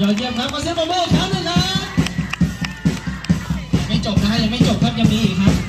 ยอดเยี่ยมครับขอเสียงปเบมืออีกครั้งหนึ่งครับไม่จบนะฮะยังไม่จบครับยังมีอีกครับ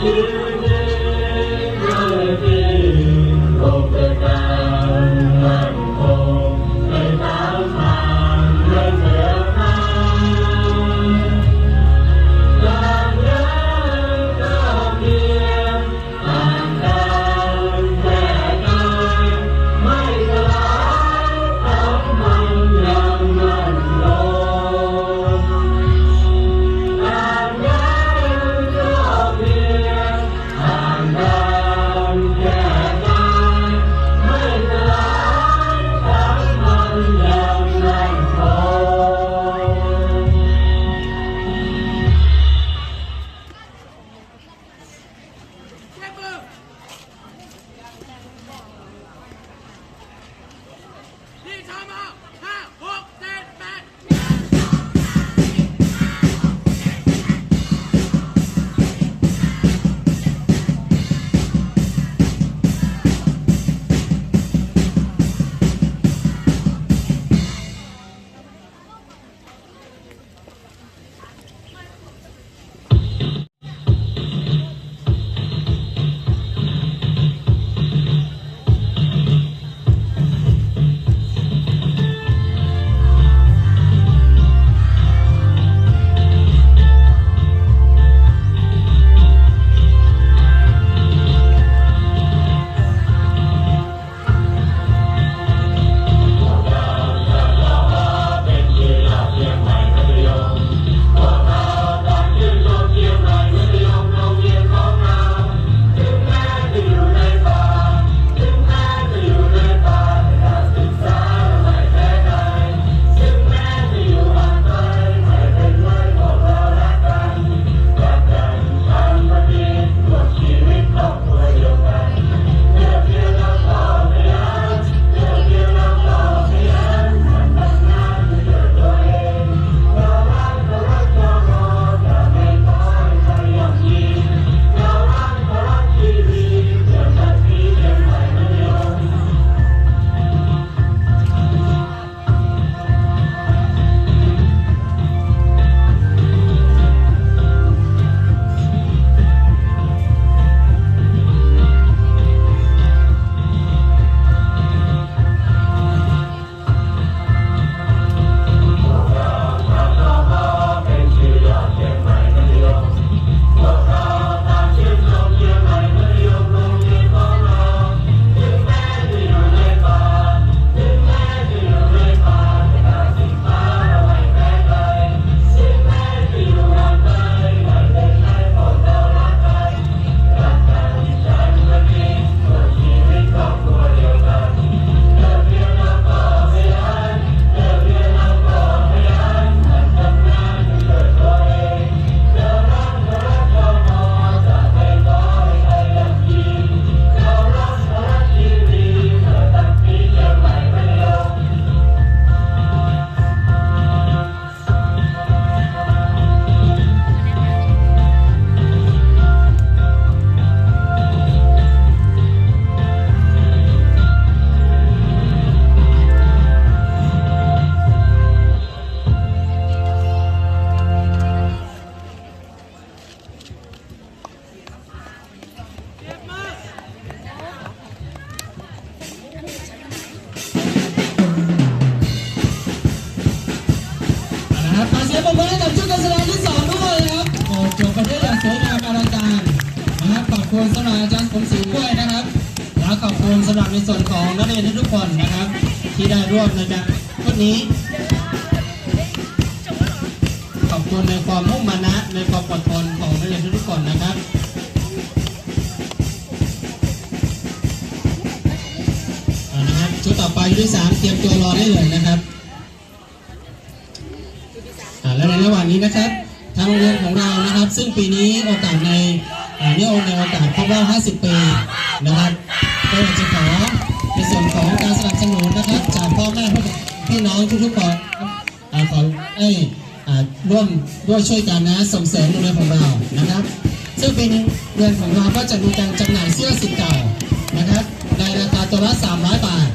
Yeah. คุณสำหรับในส่วนของนักเรียนทุกคนนะครับ ที่ได้ร่วมในการวันนี้ ขอบคุณในความมุ่งมานะในความอดทนของนักเรียนทุกคนนะครับเอานะครับชุดต่อไปชุดที่สามเตรียมตัวรอได้เลยนะครับอ่าและในระหว่างนี้นะครับทางโรงเรียนของเรานะครับ ซึ่งปีนี้โอกาสในเนื่องในโอกาสครบรอบ 50 ปีนะครับ ก็อยากจะขอในส่วนของการสนับสนุนนะครับ จากพ่อแม่พี่น้องทุกๆคนขอให้ร่วมด้วยช่วยกันนะส่งเสริมโรงเรียนของเรานะครับ ซึ่งเป็นเดือนของเราก็จะมีการจำหน่ายเสื้อสิทธิ์เก่านะครับในราคาตัวละ300 บาท